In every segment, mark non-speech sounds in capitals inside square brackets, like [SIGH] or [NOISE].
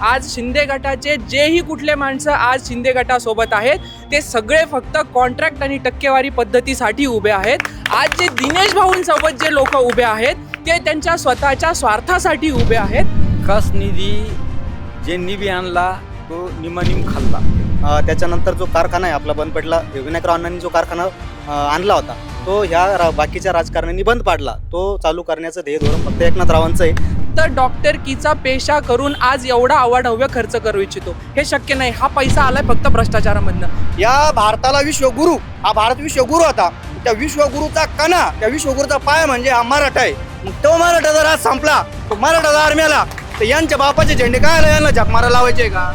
आज शिंदे गटाचे जेही कुठले माणसं आज शिंदे गटासोबत आहेत ते सगळे फक्त कॉन्ट्रॅक्ट आणि टक्केवारी पद्धतीसाठी उभे आहेत. आज जे दिनेश भाऊंसोबत जे लोक उभे आहेत ते त्यांच्या स्वतःच्या स्वार्थासाठी उभे आहेत. विकास निधी जे निधी आणला तो निमानिम खाल्ला. अ, त्याच्यानंतर जो कारखाना आहे आपला बंद पडला विनायकराव अण्णांनी जो कारखाना आणला होता तो ह्या रा- बाकीच्या राजकारण्यांनी बंद पाडला. तो चालू करण्याचं ध्येय धोरण फक्त एकनाथरावांचं आहे. तर डॉक्टर कीचा पेशा करून आज एवढा अवाढव्य खर्च करू इच्छितो. हे शक्य नाही. हा पैसा आलाय फक्त भ्रष्टाचारामधनं. या भारताला विश्वगुरु हा भारत विश्वगुरु होता त्या विश्वगुरुचा कणा त्या विश्वगुरुचा पाय म्हणजे हा मराठा आहे. मग तो मराठा जर आज संपला तो मराठा जर आर्मीला तर यांच्या बापाचे झेंडे काय यांना झक मारा लावायचे का?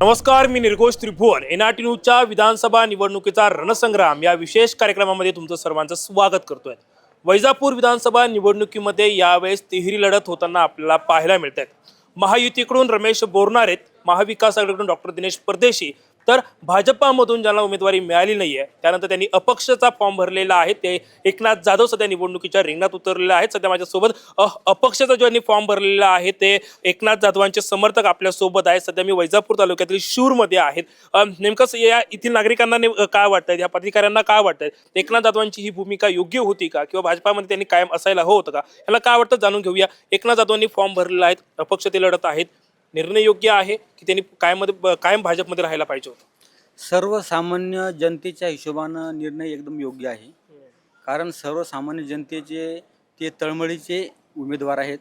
नमस्कार मी निर्घोष त्रिभुवन. एनआरटी न्यूजच्या विधानसभा निवडणुकीचा रणसंग्राम या विशेष कार्यक्रमामध्ये तुमचं सर्वांचं स्वागत करतोय. वैजापूर विधानसभा निवडणुकीमध्ये यावेळेस तिहेरी लढत होताना आपल्याला पाहायला मिळत आहेत महायुतीकडून रमेश बोरणारेत महाविकास आघाडीकडून डॉक्टर दिनेश परदेशी. तर भाजपामधून ज्यांना उमेदवारी मिळाली नाही आहे त्यानंतर त्यांनी अपक्षचा फॉर्म भरलेला आहे. ते एकनाथ जाधव सध्या निवडणुकीच्या रिंगणात उतरलेले आहेत. सध्या माझ्यासोबत अ, अपक्षाचा ज्यांनी फॉर्म भरलेला आहे ते एकनाथ जाधवांचे समर्थक आपल्यासोबत आहेत. सध्या मी वैजापूर तालुक्यातील शूरमध्ये आहेत. नेमकं या येथील नागरिकांना काय वाटतं या पदाधिकाऱ्यांना काय वाटतंय? एकनाथ जाधवांची ही भूमिका योग्य होती का? किंवा भाजपामध्ये त्यांनी कायम असायला हवं होतं का? याला काय वाटतं जाणून घेऊया. एकनाथ जाधवांनी फॉर्म भरलेला आहेत अपक्ष ते लढत आहेत. निर्णय योग्य आहे की त्यांनी कायममध्ये कायम भाजपमध्ये राहायला पाहिजे होतं? सर्वसामान्य जनतेच्या हिशोबानं निर्णय एकदम योग्य आहे. कारण सर्वसामान्य जनतेचे ते तळमळीचे उमेदवार आहेत.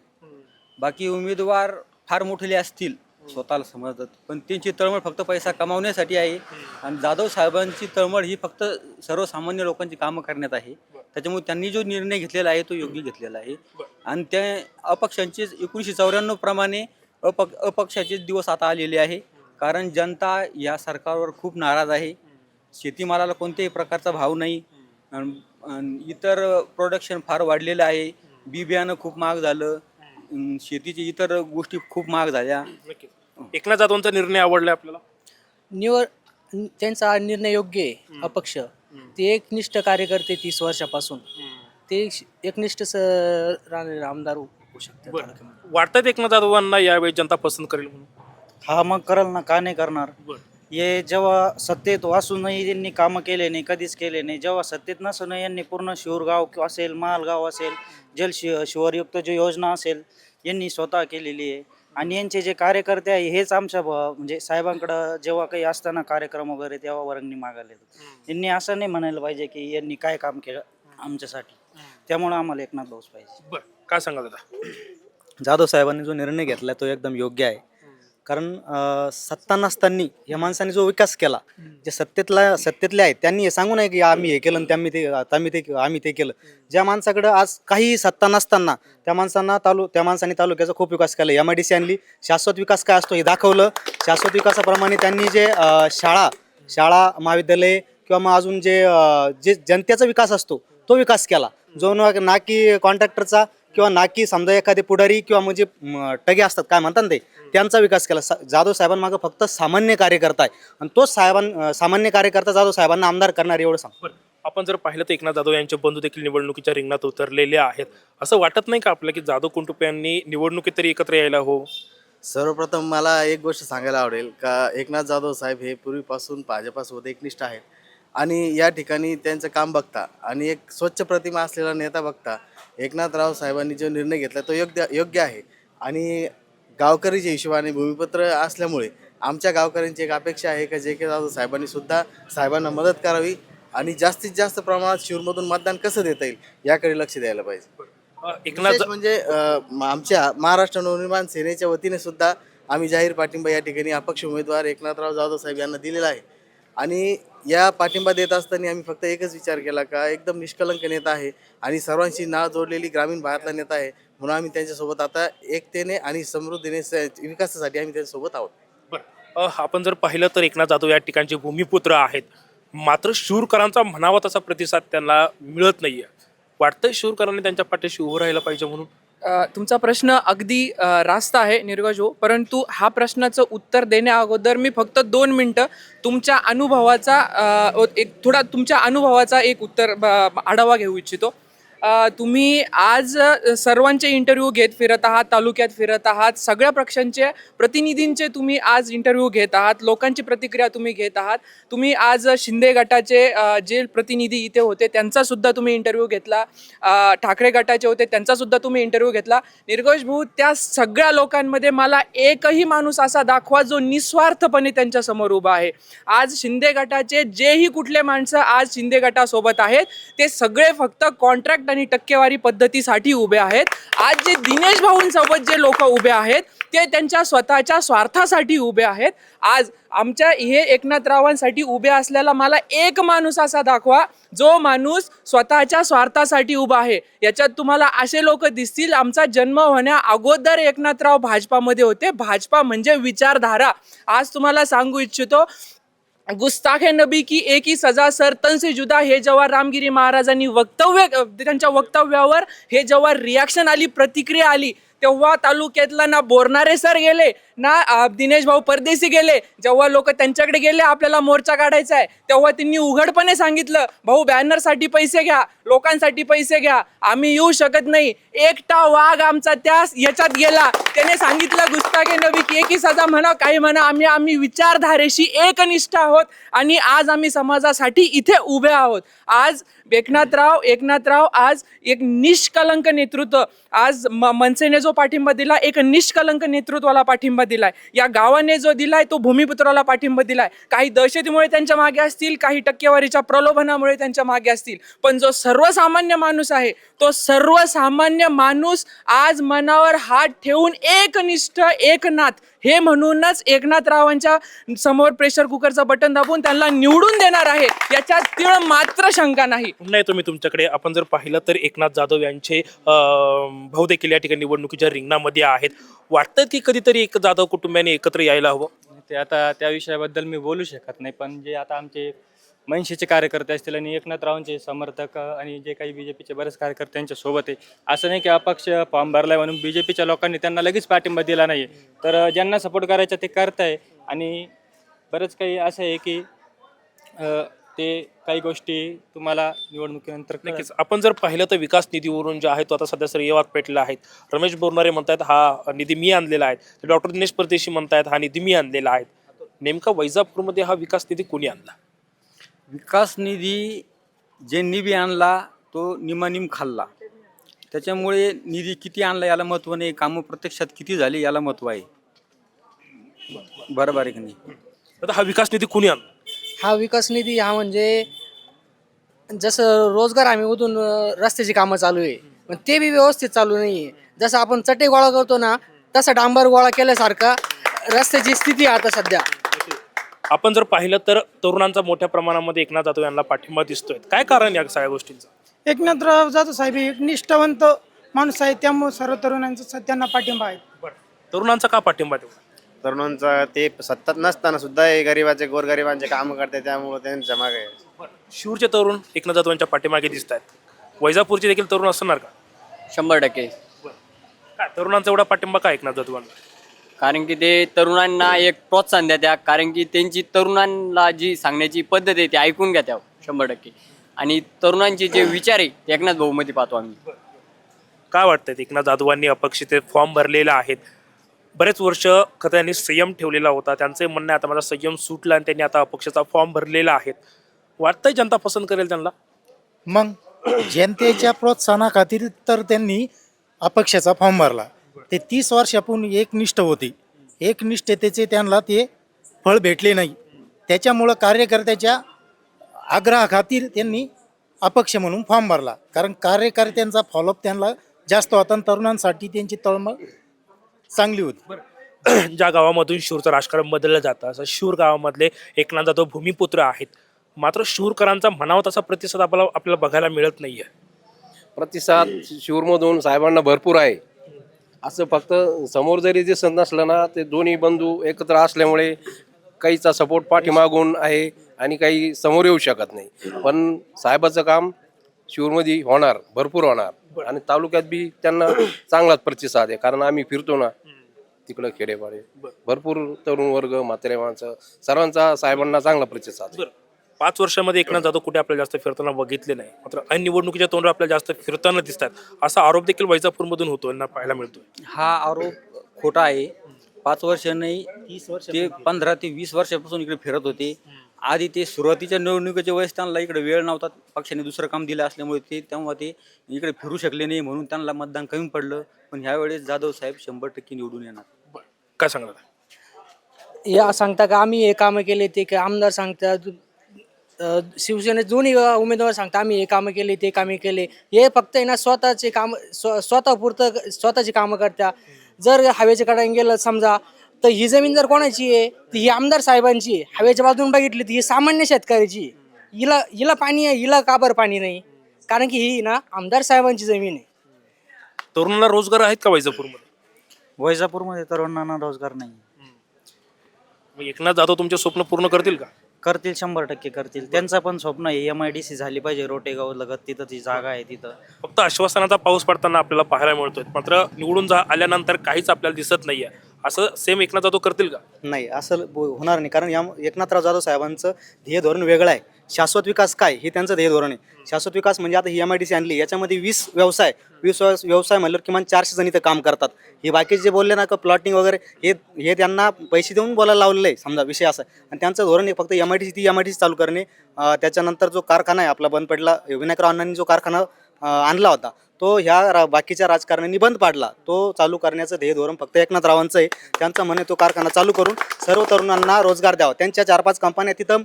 बाकी उमेदवार फार मोठे असतील स्वतःला समजतात पण त्यांची तळमळ फक्त पैसा कमावण्यासाठी आहे. आणि जाधव साहेबांची तळमळ ही फक्त सर्वसामान्य लोकांची कामं करण्यात आहे. त्याच्यामुळे त्यांनी जो निर्णय घेतलेला आहे तो योग्य घेतलेला आहे. आणि त्या अपक्षांचे एकोणीसशे चौऱ्याण्णव प्रमाणे अपक अपक्षाचे दिवस आता आलेले आहे. कारण जनता या सरकारवर खूप नाराज आहे. शेतीमालाला कोणत्याही प्रकारचा भाव नाही. अन- अन इतर प्रोडक्शन फार वाढलेलं आहे. बी बियाणं खूप महाग झालं. अन शेतीची इतर गोष्टी खूप महाग झाल्या. नक्कीच. एकनाथ जाधवांचा निर्णय आवडला आपल्याला? निवड त्यांचा निर्णय योग्य आहे अपक्ष. ते एकनिष्ठ कार्यकर्ते तीस वर्षापासून. ते श- एकनिष्ठ स राहणारे आमदार होऊ शकतात बरं. वाटतं एकनाथ जाधवांना यावेळी जनता पसंत करेल म्हणून? हा मग करल ना का नाही करणार? बरं. हे जेव्हा सत्तेत असूनही त्यांनी कामं केले नाही कधीच केले नाही जेव्हा सत्तेत नसून यांनी पूर्ण शिवरगाव किंवा असेल मालगाव असेल जल शि शिवरयुक्त जी योजना असेल यांनी स्वतः केलेली आहे. आणि यांचे जे कार्यकर्ते आहे हेच आमच्या ब- म्हणजे साहेबांकडं जेव्हा काही असताना कार्यक्रम वगैरे तेव्हा वर्गणी मागायला येतात. यांनी असं नाही म्हणायला पाहिजे की यांनी काय काम केलं आमच्यासाठी. त्यामुळं आम्हाला एकनाथ भाऊच पाहिजे. बरं. काय सांगाल दादा जाधव साहेबांनी जो निर्णय घेतला तो एकदम योग्य आहे. कारण अं, सत्ता नसताना या माणसाने जो विकास केला जे सत्तेतला सत्तेतले आहेत त्यांनी हे सांगू नये की आम्ही हे केलं आणि त्यांनी ते आम्ही ते आम्ही ते केलं. ज्या माणसाकडं आज काही सत्ता नसताना त्या माणसांना तालु त्या माणसाने तालुक्याचा खूप विकास केला. एम आय डी सी आणली. शाश्वत विकास काय असतो हे दाखवलं. शाश्वत विकासाप्रमाणे त्यांनी जे अं, शाळा शाळा महाविद्यालय किंवा मग अजून जे अं, जे जनतेचा विकास असतो तो विकास केला. जो न- ना की कॉन्ट्रॅक्टरचा किंवा ना की समजा एखादे पुढारी किंवा म्हणजे म, टगे असतात काय म्हणतात ना ते त्यांचा विकास केला. सा- जाधव साहेबांमागं फक्त सामान्य कार्यकर्ता आहे. आणि तोच साहेबां सामान्य कार्यकर्ता जाधव साहेबांना आमदार करणार एवढं सांग. बरं. आपण जर पाहिलं तर एकनाथ जाधव यांचे बंधू देखील निवडणुकीच्या रिंगणात उतरलेले आहेत. असं वाटत नाही का आपलं की जाधव कुंटुंब यांनी निवडणुकीत तरी एकत्र यायला हो? सर्वप्रथम मला एक गोष्ट सांगायला आवडेल का एकनाथ जाधव साहेब हे पूर्वीपासून भाजपासोबत एकनिष्ठ आहेत. आणि या ठिकाणी त्यांचं काम बघता आणि एक स्वच्छ प्रतिमा असलेला नेता बघता एकनाथराव साहेबांनी जो निर्णय घेतला तो योग्य योग्य आहे. आणि गावकरीच्या हिशोबाने भूमिपत्र असल्यामुळे आमच्या गावकऱ्यांची एक अपेक्षा आहे का जे के जाधव साहेबांनी सुद्धा साहेबांना मदत करावी आणि जास्तीत जास्त प्रमाणात शिवरमधून मतदान कसं देता येईल याकडे लक्ष द्यायला पाहिजे. एकनाथ म्हणजे आमच्या महाराष्ट्र नवनिर्माण सेनेच्या वतीने सुद्धा आम्ही जाहीर पाठिंबा या ठिकाणी अपक्ष उमेदवार एकनाथराव जाधव साहेब यांना दिलेला आहे. आणि या पाठिंबा देत असताना आम्ही फक्त एकच विचार केला का एकदम निष्कलंक नेता आहे आणि सर्वांशी नाळ जोडलेली ग्रामीण भागातला नेता आहे. म्हणून आम्ही त्यांच्यासोबत आता एकतेने आणि समृद्धीने विकासासाठी आम्ही त्यांच्यासोबत आहोत. बरं. आपण जर पाहिलं तर एकनाथ जाधव या ठिकाणचे भूमिपुत्र आहेत. मात्र शूरकरांचा म्हणावा तसा प्रतिसाद त्यांना मिळत नाही आहे वाटतंय शूरकरांनी त्यांच्या पाठीशी उभं राहायला पाहिजे म्हणून? तुमचा प्रश्न अगदी रास्त आहे निर्गज हो. परंतु हा प्रश्नाचं उत्तर देण्या अगोदर मी फक्त दोन मिनटं तुमच्या अनुभवाचा एक थोडा तुमच्या अनुभवाचा एक उत्तर ब- आढावा घेऊ इच्छितो. तुम्ही आज सर्वांचे इंटरव्ह्यू घेत फिरत आहात तालुक्यात फिरत आहात सगळ्या पक्षांचे प्रतिनिधींचे तुम्ही आज इंटरव्ह्यू घेत आहात लोकांची प्रतिक्रिया तुम्ही घेत आहात. तुम्ही आज शिंदे गटाचे जे प्रतिनिधी इथे होते त्यांचा सुद्धा तुम्ही इंटरव्ह्यू घेतला. ठाकरे गटाचे होते त्यांचा सुद्धा तुम्ही इंटरव्ह्यू घेतला. निर्घोष भाऊ त्या सगळ्या लोकांमध्ये मला एकही माणूस असा दाखवा जो निस्वार्थपणे त्यांच्यासमोर उभा आहे. आज शिंदे गटाचे जेही कुठले माणसं आज शिंदे गटासोबत आहेत ते सगळे फक्त कॉन्ट्रॅक्ट आणि टक्केवारी पद्धतीसाठी उभे आहेत. आज जे दिनेश भाऊंसोबत जे लोक उभे आहेत ते त्यांच्या स्वतःच्या स्वार्थासाठी उभे आहेत. आज आमच्या हे एकनाथरावांसाठी उभे असलेला मला एक माणूस असा दाखवा जो माणूस स्वतःच्या स्वार्थासाठी उभा आहे. याच्यात तुम्हाला असे लोक दिसतील आमचा जन्म होण्या अगोदर एकनाथराव भाजपामध्ये होते. भाजपा म्हणजे विचारधारा. आज तुम्हाला सांगू इच्छितो गुस्ताखे नबी की एक ही सजा सर तन से जुदा हे जेव्हा रामगिरी महाराजांनी वक्तव्य त्यांच्या वक्तव्यावर हे जेव्हा रिॲक्शन आली प्रतिक्रिया आली तेव्हा तालुक्यातला ना बोरणारे सर गेले ना दिनेश भाऊ परदेशी गेले. जेव्हा लोक त्यांच्याकडे गेले आपल्याला मोर्चा काढायचा आहे. तेव्हा त्यांनी उघडपणे सांगितलं भाऊ बॅनरसाठी पैसे घ्या लोकांसाठी पैसे घ्या. आम्ही येऊ शकत नाही. एकटा वाघ आमचा त्या याच्यात गेला. त्याने सांगितलं गुस्ताखे नवी की एकी सजा म्हणा काही म्हणा. आम्ही आम्ही विचारधारेशी एकनिष्ठ आहोत आणि आज आम्ही समाजासाठी इथे उभे आहोत. आज एकनाथराव एकनाथराव आज एक निष्कलंक नेतृत्व. आज म- मनसेने जो पाठिंबा दिला एक निष्कलंक नेतृत्वाला पाठिंबा दिलाय. या गावाने जो दिलाय तो भूमिपुत्राला पाठिंबा दिलाय. काही दहशतीमुळे त्यांच्या मागे असतील काही टक्केवारीच्या प्रलोभनामुळे त्यांच्या मागे असतील. पण जो सर्वसामान्य माणूस आहे तो सर्वसामान्य माणूस आज मनावर हात ठेवून एकनिष्ठ एकनाथ हे म्हणूनच एकनाथरावांच्या समोर प्रेशर कुकरचं बटन दाबून त्यांना निवडून देणार आहे. याच्यात तीळ मात्र शंका नाही. नाही तुम्ही तुमच्याकडे आपण जर पाहिलं तर एकनाथ जाधव यांचे अं, भाऊ देखील या ठिकाणी निवडणुकीच्या रिंगणामध्ये आहेत. वाटतं की कधीतरी एक जाधव कुटुंबियाने एकत्र यायला हवं? ते आता त्या विषयाबद्दल मी बोलू शकत नाही पण जे आता आमचे मनसेचे कार्यकर्ते असतील आणि एकनाथरावांचे समर्थक आणि जे काही बी जे पीचे बरेच कार्यकर्त्यांच्यासोबत सोबत आहे असं नाही की अपक्ष फॉर्म भरलाय म्हणून बी जे पीच्या लोकांनी त्यांना लगेच पाठिंबा दिला नाही तर ज्यांना सपोर्ट करायचा ते करताय आणि बरंच काही असं आहे की ते काही गोष्टी तुम्हाला निवडणुकीनंतर कळेल. नक्कीच. आपण जर पाहिलं तर विकास निधीवरून जे आहे तो आता सध्या श्रेयवाद पेटला आहेत रमेश बोरनारे म्हणतायत हा निधी मी आणलेला आहे. तर डॉक्टर दिनेश परदेशी म्हणतायत हा निधी मी आणलेला आहे. नेमका वैजापूरमध्ये हा विकास निधी कोणी आणला? विकास निधी जे निधी आणला तो निमानिम खाल्ला. त्याच्यामुळे निधी किती आणला याला महत्त्व नाही. कामं प्रत्यक्षात किती झाली याला महत्त्व आहे. बरोबर आहे की नाही? आता हा विकास निधी कोणी आणला? हा विकास निधी हा म्हणजे जसं रोजगार आम्ही मधून अं, रस्त्याची कामं चालू आहे. पण ते बी व्यवस्थित चालू नाही आहे जसं आपण चटे गोळा करतो ना तसा डांबर गोळा केल्यासारखा रस्त्याची स्थिती आहे आता सध्या. आपण जर पाहिलं तर तरुणांचा मोठ्या प्रमाणामध्ये एकनाथ जाधव यांना पाठिंबा दिसतोय. काय कारण या सगळ्या गोष्टींचं? एकनाथराव जाधव साहेब हे एक निष्ठावंत माणूस आहे त्यामुळे सर्व तरुणांचा स- त्यांना पाठिंबा आहे. तरुणांचा का पाठिंबा तेवढा? तरुणांचा ते सत्तात नसताना सुद्धा हे गरिबाचे गोरगरिबांचे काम करते त्यामुळे त्यांच्या मागे आहे. शिवचे तरुण एकनाथ जाधव यांच्या पाठीमागे दिसत आहेत. वैजापूरचे देखील तरुण असणार का? शंभर टक्के. काय तरुणांचा एवढा पाठिंबा का एकनाथ जाधवांना कारण की ते तरुणांना एक प्रोत्साहन द्या कारण की त्यांची तरुणांना जी सांगण्याची पद्धत आहे ती ऐकून घ्या त्या शंभर टक्के. आणि तरुणांचे जे विचार आहे ते एकनाथ भाऊमध्ये पाहतो आम्ही. काय वाटतंय एकनाथ जाधवांनी अपक्षित फॉर्म भरलेला आहेत? बरेच वर्ष खरं त्यांनी संयम ठेवलेला होता. त्यांचं म्हणणं आता माझा संयम सुटला आणि त्यांनी आता अपक्षाचा फॉर्म भरलेला आहे. वाटतंय जनता पसंत करेल त्यांना? मग जनतेच्या प्रोत्साहनाखातीर तर त्यांनी अपक्षाचा फॉर्म भरला. ते तीस वर्षापूर्वी एकनिष्ठ होते. एकनिष्ठतेचे त्यांना ते फळ भेटले नाही. त्याच्यामुळं कार्यकर्त्याच्या आग्रहाखातीर त्यांनी अपक्ष म्हणून फॉर्म भरला. कारण कार्यकर्त्यांचा फॉलोअप त्यांना जास्त होता तरुणांसाठी त्यांची तळमळ चांगली होती. [CLEARS THROAT] ज्या गावामधून शूरचं राजकारण बदललं जातं असं शूर गावामधले एकनाथ जाधव भूमिपुत्र आहेत. मात्र शूरकरांचा म्हणावा तसा प्रतिसाद आपल्याला आपल्याला बघायला मिळत नाहीये. प्रतिसाद शिवरमधून साहेबांना भरपूर आहे. असं फक्त समोर जरी दिसत नसलं ना ते दोन्ही बंधू एकत्र असल्यामुळे काहीचा सपोर्ट पाठीमागून आहे आणि काही समोर येऊ शकत नाही. पण साहेबाचं काम शिवरमध्ये होणार भरपूर होणार. आणि तालुक्यात बी त्यांना [COUGHS] चांगलाच प्रतिसाद आहे. कारण आम्ही फिरतो ना तिकडं खेडेपाडे. भरपूर तरुण वर्ग म्हातारे माणसं सर्वांचा साहेबांना चांगला प्रतिसाद आहे. पाच वर्षामध्ये एकनाथ जाधव कुठे आपल्याला जास्त फिरताना बघितले नाही. मात्र ऐन निवडणुकीच्या तोंडावर आपल्याला जास्त फिरताना दिसतात. असा आरोप देखील वैजापूरमधून होतो ना पाहायला मिळतोय. हा आरोप खोटा आहे. पाच वर्ष नाही ते पंधरा ते वीस वर्षापासून इकडे फिरत होते. आधी ते सुरुवातीच्या निवडणुकीच्या वेळेस त्यांना इकडे वेळ नव्हता. पक्षाने दुसरं काम दिलं असल्यामुळे ते तेव्हा ते इकडे फिरू शकले नाही म्हणून त्यांना मतदान कमी पडलं. पण ह्यावेळेस जाधव साहेब शंभर टक्के निवडून येणार. काय सांगणार या सांगता का आम्ही हे कामं केले ते का आमदार सांगतात अ, शिवसेनेत दोन्ही उमेदवार सांगता आम्ही हे कामं केले ते कामे केले. हे फक्त आहे ना स्वतःचे काम स्व स्वतः पुरतं स्वतःची कामं करत्या जर हवेच्या कडाने गेलं समजा तर ही जमीन जर कोणाची आहे ती ही आमदार साहेबांची आहे. हवेच्या बाजून बघितली तर ही सामान्य शेतकऱ्याची आहे. हिला हिला पाणी आहे हिला का बरं पाणी नाही? कारण की ही ना आमदार साहेबांची जमीन आहे. तरुणांना रोजगार आहेत का वैजापूरमध्ये? वैजापूरमध्ये तरुणांना रोजगार नाही. मग एकनाथ जाधव तुमचे स्वप्न पूर्ण करतील का? करतील शंभर टक्के करतील. त्यांचं पण स्वप्न आहे एम आय डी सी झाली पाहिजे रोटेगाव लगत तिथं ती जागा आहे तिथं. फक्त आश्वासनाचा पाऊस पडताना आपल्याला पाहायला मिळतोय. मात्र निवडून जा आल्यानंतर काहीच आपल्याला दिसत नाहीये. असं सेम एकनाथ जाधव करतील का? नाही असं बो- होणार नाही. कारण या एकनाथराव जाधव साहेबांचं ध्येय धोरण वेगळं आहे. शाश्वत विकास काय? हे त्यांचं ध्येय धोरण आहे. शाश्वत विकास म्हणजे आता ही एम आय डी सी आणली. याच्यामध्ये वीस व्यवसाय वीस व्यवस- व्यवसाय म्हणल्यावर किमान चारशे जण इथं काम करतात. हे बाकीचे जे बोलले ना का प्लॉटिंग वगैरे हे हे त्यांना पैसे देऊन बोलायला लावलेलं आहे. समजा विषय असा. आहे. आणि त्यांचं धोरण आहे फक्त एम आय डी सी ती एम आय डी सी चालू करणे. अं, त्याच्यानंतर जो कारखाना आहे आपला बंद पडला. विनायकराव अण्णांनी जो कारखाना अं, आणला होता तो ह्या रा बाकीच्या राजकारण्यांनी बंद पाडला. तो चालू करण्याचं ध्येय धोरण फक्त एकनाथरावांचं आहे. त्यांचं म्हणे तो कारखाना चालू करून सर्व तरुणांना रोजगार द्यावा. त्यांच्या चार पाच कंपन्या तिथं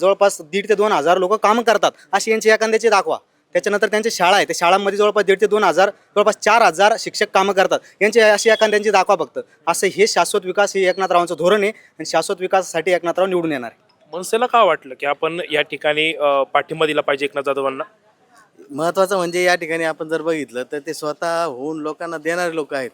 जवळपास दीड ते दोन हजार लोक कामं करतात. अशी यांची एखाद्याची दाखवा. त्याच्यानंतर त्यांची शाळा आहे. त्या शाळांमध्ये जवळपास दीड ते दोन हजार जवळपास चार हजार शिक्षक कामं करतात. यांची अशी एखाद्यांची दाखवा फक्त. असं हे शाश्वत विकास हे एकनाथरावांचं धोरण आहे आणि शाश्वत विकासासाठी एकनाथराव निवडून येणार आहे. मनसेला का वाटलं की आपण या ठिकाणी पाठिंबा दिला पाहिजे एकनाथ जाधवांना? महत्वाचं म्हणजे या ठिकाणी आपण जर बघितलं तर ते स्वतः होऊन लोकांना देणारे लोक आहेत.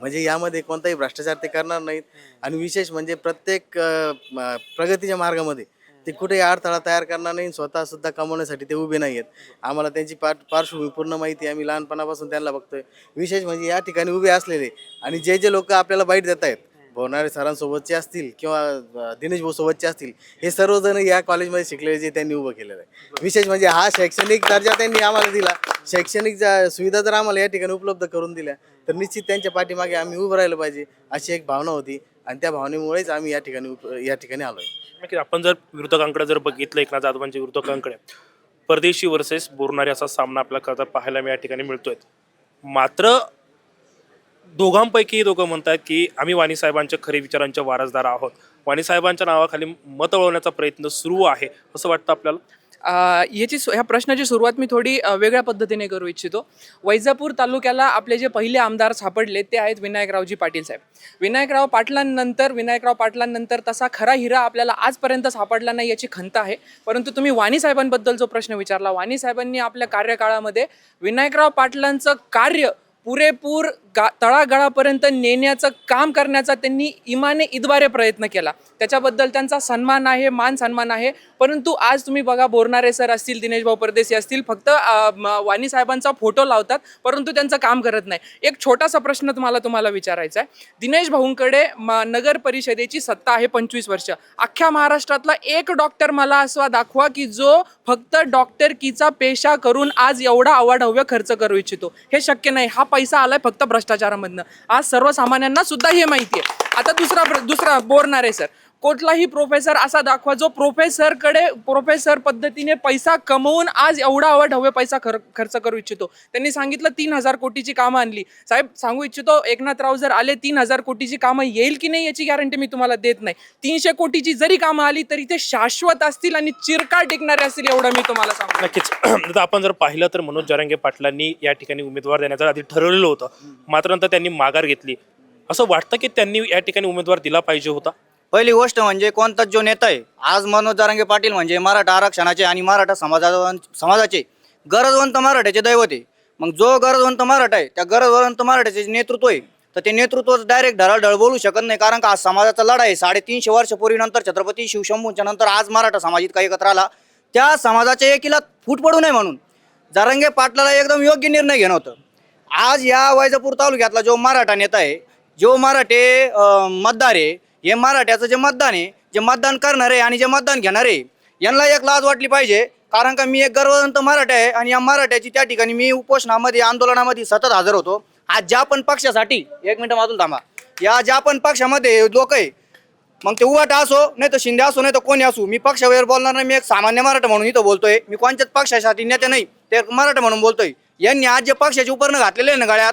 म्हणजे यामध्ये कोणताही भ्रष्टाचार ते करणार नाहीत. आणि विशेष म्हणजे प्रत्येक अं, म- प्रगतीच्या मार्गामध्ये ते कुठेही अडथळा तयार करणार नाही स्वतः सुद्धा कमवण्यासाठी ते उभे नाही आहेत. आम्हाला त्यांची पार पार्श्वभूमी पूर्ण माहिती आहे. आम्ही लहानपणापासून त्यांना बघतोय. विशेष म्हणजे या ठिकाणी उभे असलेले आणि जे जे लोक आपल्याला बाईट देत आहेत भवनारे सरांसोबतचे असतील किंवा दिनेश भाऊ सोबतचे असतील हे सर्वजण या कॉलेजमध्ये शिकलेले जे त्यांनी उभं केलेलं आहे. विशेष म्हणजे हा शैक्षणिक दर्जा त्यांनी आम्हाला दिला. शैक्षणिक ज्या सुविधा जर आम्हाला या ठिकाणी उपलब्ध करून दिल्या तर निश्चित त्यांच्या पाठीमागे आम्ही उभं राहिलं पाहिजे अशी एक भावना होती. आणि त्या भावनेमुळेच आम्ही या ठिकाणी या ठिकाणी आलोय नक्कीच आपण जर विरोधकांकडे जर बघितलं एकनाथ जाधवांच्या विरोधकांकडे परदेशी वर्सेस बोरणारे असा सामना आपल्याला करता पाहायला मी या ठिकाणी मिळतोय. मात्र दोघांपैकी दोघं म्हणतात की आम्ही वाणी साहेबांच्या खरे विचारांच्या वारसदार आहोत. वाणी साहेबांच्या नावाखाली मत वळवण्याचा प्रयत्न सुरू आहे असं वाटतं आपल्याला? ह्याची याची ह्या प्रश्नाची सुरुवात मी थोडी वेगळ्या पद्धतीने करू इच्छितो. वैजापूर तालुक्याला आपले जे पहिले आमदार सापडले ते आहेत विनायकरावजी पाटील साहेब. विनायकराव पाटलांनंतर विनायकराव पाटलांनंतर तसा खरा हिरा आपल्याला आजपर्यंत सापडला नाही याची खंत आहे. परंतु तुम्ही वाणी साहेबांबद्दल जो प्रश्न विचारला वाणी साहेबांनी आपल्या कार्यकाळामध्ये विनायकराव पाटलांचं कार्य पुरेपूर गा तळागाळापर्यंत नेण्याचं काम करण्याचा त्यांनी इमाने इद्वारे प्रयत्न केला. त्याच्याबद्दल त्यांचा सन्मान आहे मान सन्मान आहे. परंतु आज तुम्ही बघा बोरणारे सर असतील दिनेश भाऊ परदेशी असतील फक्त वाणी साहेबांचा फोटो लावतात परंतु त्यांचं काम करत नाही. एक छोटासा प्रश्न तुम्हाला तुम्हाला विचारायचा आहे. दिनेश भाऊंकडे म- नगर परिषदेची सत्ता आहे पंचवीस वर्ष. अख्ख्या महाराष्ट्रातला एक डॉक्टर मला असा दाखवा की जो फक्त डॉक्टरकीचा पेशा करून आज एवढा अवाढव्य खर्च करू इच्छितो. हे शक्य नाही. हा पैसा आलाय फक्त भ्रष्टाचारामधनं. आज सर्वसामान्यांना सुद्धा हे माहिती आहे आता दुसरा दुसरा बोरणार आहे सर. कुठलाही प्रोफेसर असा दाखवा जो प्रोफेसरकडे प्रोफेसर पद्धतीने पैसा कमवून आज एवढा हवा ढवे पैसा खर खर्च करू इच्छितो. त्यांनी सांगितलं तीन हजार कोटीची कामं आणली. साहेब सांगू इच्छितो एकनाथराव जर आले तीन हजार कोटीची कामं येईल की नाही याची गॅरंटी मी तुम्हाला देत नाही. तीनशे कोटीची जरी कामं आली तरी ते शाश्वत असतील आणि चिरकाळ टिकणारे असतील एवढं मी तुम्हाला सांगतो. नक्कीच. [CLEARS THROAT] आता आपण जर पाहिलं तर मनोज जरांगे पाटलांनी या ठिकाणी उमेदवार देण्याचं आधी ठरवलेलं होतं. मात्र नंतर त्यांनी माघार घेतली. असं वाटतं की त्यांनी या ठिकाणी उमेदवार दिला पाहिजे होता? पहिली गोष्ट म्हणजे कोणताच जो नेता आहे आज मनोज जारांगे पाटील म्हणजे मराठा आरक्षणाचे आणि मराठा समाजा समाजाचे गरजवंत मराठ्याचे दैवत आहे. मग जो गरजवंत मराठा आहे त्या गरजवंत मराठ्याचे जे नेतृत्व आहे तर ते नेतृत्व डायरेक्ट ढळाढळ बोलू शकत नाही. कारण का आज समाजाचा लढा आहे. साडेतीनशे वर्षपूर्वीनंतर छत्रपती शिवशंभूच्या नंतर आज मराठा समाज इतका एकत्र आला. त्या समाजाच्या एकीला फूट पडू नये म्हणून जारंगे पाटलाला एकदम योग्य निर्णय घेणं होतं. आज या वैजापूर तालुक्यातला जो मराठा नेता आहे जो मराठे मतदार आहे हे मराठ्याचं जे मतदान आहे जे मतदान करणारे आणि जे मतदान घेणारे यांना एक लाज वाटली पाहिजे. कारण का मी एक गर्ववंत मराठा आहे आणि या मराठ्याची त्या ठिकाणी मी उपोषणामध्ये आंदोलनामध्ये सतत हजर होतो. आज ज्या पण पक्षासाठी एक मिनिट माजून थांबा. या ज्या पण पक्षामध्ये लोक आहे मग ते उवाटा असो नाही तर शिंदे असो नाही तर कोणी असो मी पक्षावर बोलणार नाही. मी एक सामान्य मराठा म्हणून इथं बोलतोय. मी कोणत्याच पक्षासाठी नेते नाही ते मराठा म्हणून बोलतोय. यांनी आज जे पक्षाचे उपकरण घातलेले आहे ना गळ्यात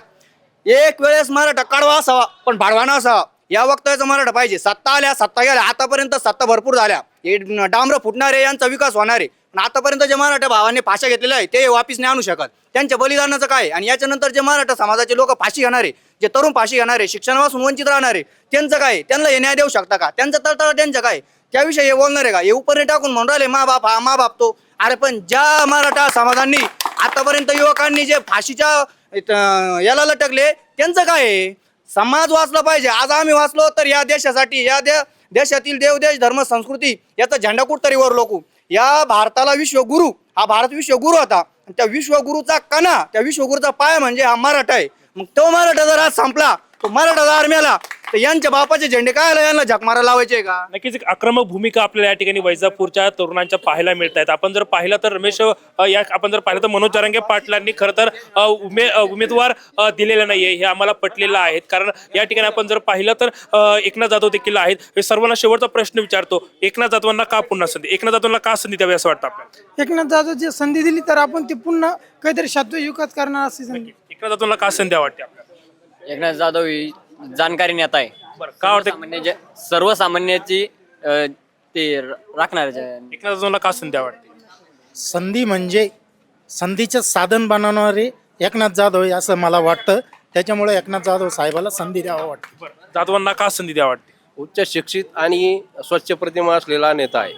एक वेळेस मराठा कडवा असावा पण भाडवाना असावा. या वक्तव्याचा मराठा पाहिजे. सत्ता आल्या सत्ता गेल्या आतापर्यंत सत्ता भरपूर झाल्या. हे डांबर फुटणारे यांचा विकास होणार. आहे पण आतापर्यंत जे मराठा भावांनी फाशा घेतलेल्या आहे ते वापिस नाही आणू शकत. त्यांच्या बलिदानाचं काय? आणि याच्यानंतर जे मराठा समाजाचे लोक फाशी घेणारे जे तरुण फाशी घेणारे शिक्षणापासून वंचित राहणारे त्यांचं काय? त्यांना हे न्याय देऊ शकता का? त्यांचं तळतळ त्यांचं काय? त्याविषयी हे बोलणार आहे का? हे उपरने टाकून म्हणून राहिले मा बाप हा मा बाप तो. अरे पण ज्या मराठा समाजांनी आतापर्यंत युवकांनी जे फाशीच्या याला लटकले त्यांचं काय? आहे समाज वाचला पाहिजे. आज आम्ही वाचलो तर या देशासाठी या दे देशातील देव देश धर्म संस्कृती याचा झेंडा कुठतरी वर लोकू. या भारताला विश्वगुरु हा भारत विश्वगुरु होता. आणि त्या विश्वगुरुचा कणा त्या विश्वगुरूचा पाय म्हणजे हा मराठा आहे. मग तो मराठा जर आज संपला तो मराठा जर आर्म्याला तर यांच्या बापाचे झेंडे काय यांना झक मारा लावायचे का? नक्कीच एक आक्रमक भूमिका आपल्याला या ठिकाणी वैजापूरच्या तरुणांच्या पाहायला मिळत आहेत आपण जर पाहिलं तर रमेश अ, या आपण जर पाहिलं तर मनोज जरांगे पाटलांनी खरं तर अ, उमे अ, उमेदवार अ, दिलेला नाहीये. हे आम्हाला पटलेलं आहे कारण या ठिकाणी आपण जर पाहिलं तर अ, एकनाथ जाधव देखील आहेत. हे सर्वांना शेवटचा प्रश्न विचारतो. एकनाथ जाधवांना का पुन्हा संधी एकनाथ जाधवांना का संधी द्यावी असं वाटतं आपल्याला? एकनाथ जाधव जे संधी दिली तर आपण ते पुन्हा काहीतरी शाश्वत विकास करणार असे संधी एकनाथ जाधवांना का संधी वाटते आपल्याला? एकनाथ जाधव ही जाणकारी नेता आहे. बरं का वाटतं सामान्य जे- सर्वसामान्याची अं, ते राखणार एकनाथ का संधी वाटते संधी म्हणजे संधीचं साधन बनवणारे एकनाथ जाधव आहे असं मला वाटतं. त्याच्यामुळे एकनाथ जाधव साहेबाला संधी द्यावं वाटतं. बरं जाधवांना का संधी द्यावी वाटते? उच्च शिक्षित आणि स्वच्छ प्रतिमा असलेला नेता आहे.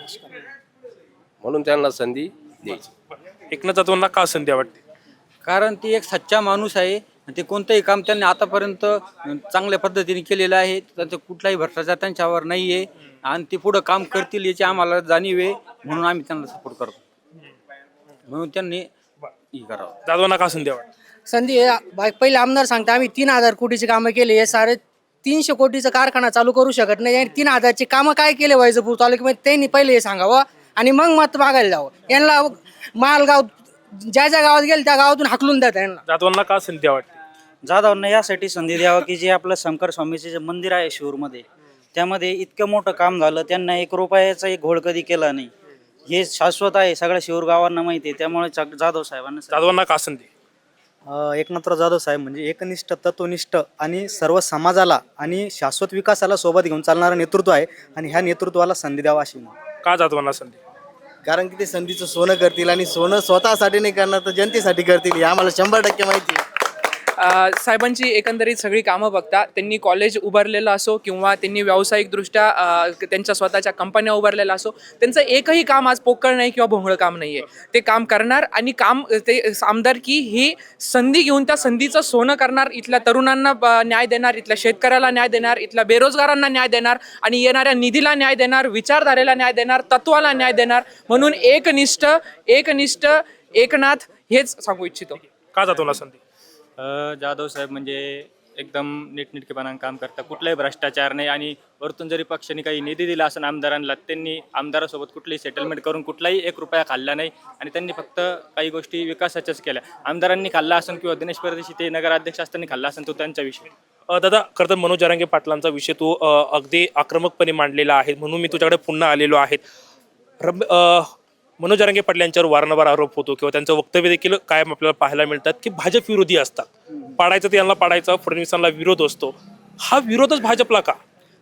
म्हणून त्यांना संधी द्यायची. एकनाथ जाधवांना का संधी वाटते? कारण ती एक सच्चा माणूस आहे. आणि ते कोणतंही काम त्यांनी आतापर्यंत चांगल्या पद्धतीने केलेलं आहे. त्यांचं कुठलाही भ्रष्टाचार त्यांच्यावर नाही आहे आणि ते पुढं काम करतील याची आम्हाला जाणीव आहे. म्हणून आम्ही त्यांना सपोर्ट करतो. म्हणून त्यांनी हे करावं. जाधवांना का संधी संधी हे पहिले आमदार सांगता आम्ही तीन हजार कोटीचे कामं केले. हे सारे तीनशे कोटीचा कारखाना चालू करू शकत नाही. आणि तीन हजारचे कामं काय केले वैजपूर तालुक्यामध्ये? त्यांनी पहिले हे सांगावं आणि मग मत मागायला जावं. यांना मालगाव ज्या ज्या गावात गेले त्या गावातून हाकलून द्या यांना. जाधवांना का संधी वाटते जाधवांना यासाठी संधी द्यावा की जे आपलं शंकर स्वामीचे जे मंदिर आहे शिरूरमध्ये त्यामध्ये इतकं मोठं काम झालं त्यांना एक रुपयाचा एक घोळ कधी केला नाही. हे शाश्वत आहे सगळ्या शिरूर गावांना माहिती आहे त्यामुळे जाधव साहेबांना जाधवांना का संधी? अ, एकनाथराव जाधव साहेब म्हणजे एकनिष्ठ तत्वनिष्ठ आणि सर्व समाजाला आणि शाश्वत विकासाला सोबत घेऊन चालणारं नेतृत्व आहे आणि ह्या नेतृत्वाला संधी द्यावा अशी विनंती. का जाधवांना संधी? कारण की ते संधीचं सोनं करतील आणि सोनं स्वतःसाठी नाही करणार तर जनतेसाठी करतील हे आम्हाला शंभर टक्के माहिती आहे. साहेबांची एकंदरीत सगळी कामं बघता त्यांनी कॉलेज उभारलेलं असो किंवा त्यांनी व्यावसायिकदृष्ट्या त्यांच्या स्वतःच्या कंपन्या उभारलेल्या असो त्यांचं एकही काम आज पोकळ नाही किंवा भोंगळं काम नाही आहे ते काम करणार आणि काम ते आमदारकी ही संधी घेऊन त्या संधीचं सोनं करणार इथल्या तरुणांना न्याय देणार इथल्या शेतकऱ्याला न्याय देणार इथल्या बेरोजगारांना न्याय देणार आणि येणाऱ्या निधीला न्याय देणार विचारधारेला न्याय देणार तत्वाला न्याय देणार. म्हणून एकनिष्ठ एकनिष्ठ एकनाथ हेच सांगू इच्छितो. का जाधवांना संधी? जाधव साहेब म्हणजे एकदम नीटनेटकेपणाने काम करतात. कुठलाही भ्रष्टाचार नाही आणि वरतून जरी पक्षाने काही निधी दिला असेल आमदारांना त्यांनी आमदारासोबत कुठलीही सेटलमेंट करून कुठलाही एक रुपया खाल्ला नाही आणि त्यांनी फक्त काही गोष्टी विकासाच्याच केल्या. आमदारांनी खाल्ला असेल किंवा दिनेश परदेशी ते नगराध्यक्ष असताना खाल्ला असेल तो त्यांचा विषय. दादा खरं तर मनोज अरंगे पाटलांचा विषय तू अगदी आक्रमकपणे मांडलेला आहे. म्हणून मी तुझ्याकडे पुन्हा आलेलो आहे. रब मनोज जरांगे पाटील यांच्यावर वारंवार आरोप होतो किंवा त्यांचं वक्तव्य देखील कायम आपल्याला पाहायला मिळतात की भाजप विरोधी असतात. पाडायचं ते यांना पाडायचं फडणवीसांना विरोध असतो. हा विरोधच भाजपला का?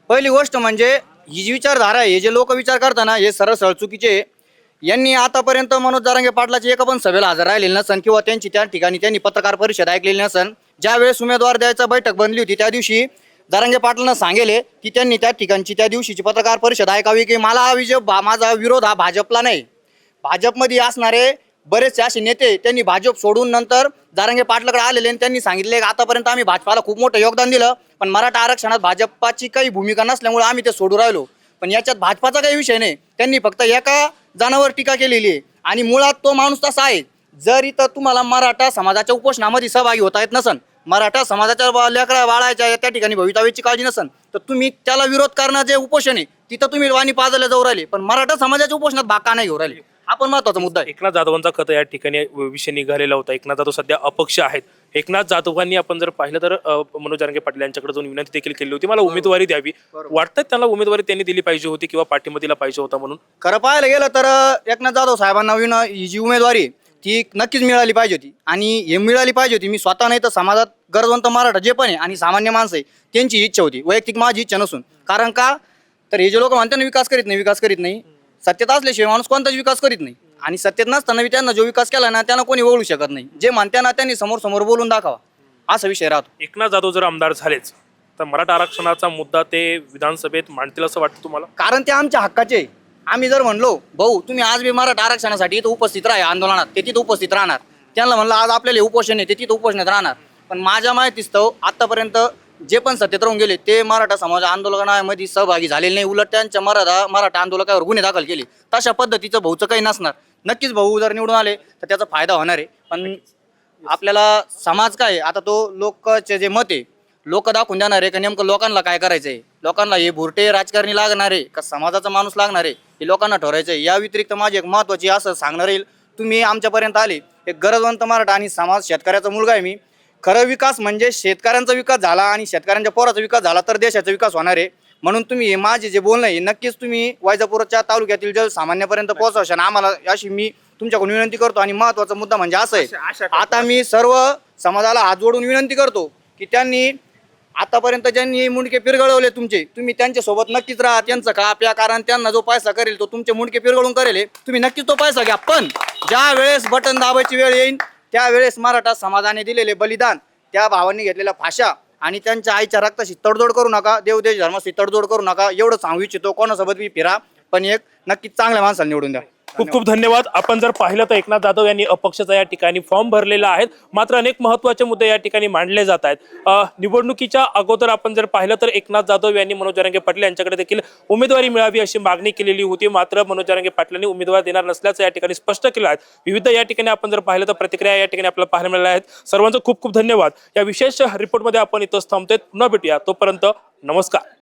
पहिली गोष्ट म्हणजे ही जी विचारधारा आहे हे जे लोक विचार करताना हे सरळ सरळ चुकीचे आहे. यांनी आतापर्यंत मनोज जारांगे पाटलाची एका पण सभेला हजर राहिलेली नसन किंवा त्यांची त्या ठिकाणी त्यांनी पत्रकार परिषद ऐकलेली नसन. ज्या वेळेस उमेदवार द्यायचा बैठक बनली होती त्या दिवशी जारांगे पाटलांना सांगेले की त्यांनी त्या ठिकाणची त्या दिवशीची पत्रकार परिषद ऐकावी की मला हा विजय भा- माझा विरोध हा भाजपला नाही. भाजपमध्ये असणारे बरेचसे असे नेते त्यांनी भाजप सोडून नंतर जारंगे पाटलाकडे आलेले आणि त्यांनी सांगितले की आतापर्यंत आम्ही भाजपाला खूप मोठं योगदान दिलं पण मराठा आरक्षणात भाजपाची काही भूमिका नसल्यामुळे आम्ही ते सोडू राहिलो. पण याच्यात भाजपाचा काही विषय नाही. त्यांनी फक्त एका जाणावर टीका केलेली आहे. आणि मुळात तो माणूस तसा आहे. जर इथं तुम्हाला मराठा समाजाच्या उपोषणामध्ये सहभागी होता येत नसन मराठा समाजाच्या लेकरा वाळायच्या त्या ठिकाणी भवितव्याची काळजी नसन तर तुम्ही त्याला विरोध करणं जे उपोषण आहे तिथं तुम्ही वाणी पाजायला जाऊ राहिले. पण मराठा समाजाच्या उपोषणात बाका नाही घेऊ राहिले. हा पण महत्त्वाचा मुद्दा आहे. एकनाथ जाधवांचा खत या ठिकाणी विषय निघालेला होता. एकनाथ जाधव सध्या अपक्ष आहेत. एकनाथ जाधवांनी आपण जर पाहिलं तर अ, मनोज जारंगे पाटील यांच्याकडे जाऊन विनंती देखील केली होती. मला उमेदवारी द्यावी. वाटतं त्यांना उमेदवारी त्यांनी दिली पाहिजे होती किंवा पाठिंबा दिला पाहिजे होता म्हणून? खरं पाहायला गेलं तर अं, एकनाथ जाधव साहेबांना विन ही जी उमेदवारी आहे, ती नक्कीच मिळाली पाहिजे होती. आणि हे मिळाली पाहिजे होती. मी स्वतः नाही तर समाजात गरजवंत मराठा जे पण आहे आणि सामान्य माणसं आहे त्यांची ही इच्छा होती. वैयक्तिक माझी इच्छा नसून. कारण का? तर हे जे लोक म्हणतात ना विकास करीत नाही विकास करीत नाही. सत्तेत असल्याशिवाय माणूस कोणताच विकास करीत नाही. आणि सत्तेत नसताना बी त्यांना जो विकास केला ना त्यांना कोणी ओळखू शकत नाही. जे म्हणताना त्यांनी समोर समोर बोलून दाखवा. असा विषय राहतो. एकनाथ जाधव जर आमदार झालेच तर मराठा आरक्षणाचा मुद्दा ते विधानसभेत मांडतील असं वाटतं तुम्हाला? कारण ते आमच्या हक्काचे आहे. आम्ही जर म्हणलो भाऊ तुम्ही आज बी मराठा आरक्षणासाठी इथं उपस्थित राहा आंदोलनात. ते तिथं उपस्थित राहणार. त्यांना म्हणलं आज आपल्याला हे उपोषण आहे ते तिथं उपोषणात राहणार. पण माझ्या माहितीस्तव आतापर्यंत जे पण सत्तेत राहून गेले ते मराठा समाज आंदोलनामध्ये सहभागी झालेले नाही. उलट त्यांच्या मराठा मराठा आंदोलकावर गुन्हे दाखल केले. तशा पद्धतीचं भाऊचं काही नसणार. नक्कीच भाऊ जर निवडून आले तर त्याचा फायदा होणार आहे. पण आपल्याला समाज काय? आता तो लोकचे जे मत आहे लोक दाखवून देणार आहे का? नेमकं लोकांना काय करायचं आहे लोकांना हे भुरटे राजकारणी लागणार आहे का? समाजाचा माणूस लागणार आहे? हे लोकांना ठरवायचं आहे या व्यतिरिक्त माझी एक महत्वाची असं सांगणार येईल. तुम्ही आमच्यापर्यंत आले. एक गरजवंत मराठा आणि समाज शेतकऱ्याचा मुलगा आहे मी. खरं विकास म्हणजे शेतकऱ्यांचा विकास झाला आणि शेतकऱ्यांच्या पोराचा विकास झाला तर देशाचा विकास होणार आहे. म्हणून तुम्ही हे माझे जे बोलणं आहे नक्कीच तुम्ही वैजापूरच्या तालुक्यातील जल सामान्यपर्यंत पोहोचवशाल आम्हाला अशी मी तुमच्याकडून विनंती करतो आणि महत्त्वाचा मुद्दा म्हणजे असं आहे. आता मी सर्व समाजाला हात जोडून विनंती करतो की त्यांनी आतापर्यंत ज्यांनी मुंडके पिरगळवले तुमचे तुम्ही त्यांच्यासोबत नक्कीच राहा. त्यांचं का आपल्या कारण त्यांना जो पैसा करेल तो तुमचे मुंडके पिरगळून करेल. तुम्ही नक्कीच तो पैसा घ्या. पण ज्या वेळेस बटन दाबायची वेळ येईल त्यावेळेस मराठा समाजाने दिलेले बलिदान त्या भावांनी घेतलेल्या फाशा आणि त्यांच्या आईच्या रक्ताशी तडजोड करू नका देवदेश धर्माशी तडजोड करू नका एवढं सांगू इच्छितो. कोणासोबत मी फिरा पण एक नक्की चांगल्या माणसाला निवडून द्या. खूप खूप धन्यवाद. आपण जर पाहिलं तर एकनाथ जाधव यांनी अपक्षाचा या ठिकाणी फॉर्म भरलेला आहे. मात्र अनेक महत्त्वाचे मुद्दे या ठिकाणी मांडले जात आहेत. निवडणुकीच्या अगोदर आपण जर पाहिलं तर एकनाथ जाधव यांनी मनोज जरांगे पाटील यांच्याकडे देखील उमेदवारी मिळावी अशी मागणी केलेली होती. मात्र मनोज जरांगे पाटलांनी उमेदवार देणार नसल्याचं या ठिकाणी स्पष्ट केलं आहे. विविध या ठिकाणी आपण जर पाहिलं तर प्रतिक्रिया या ठिकाणी आपल्याला पाहायला मिळाल्या आहेत. सर्वांचं खूप खूप धन्यवाद. या विशेष रिपोर्टमध्ये आपण इथं थांबतोय. पुन्हा भेटूया. तोपर्यंत नमस्कार.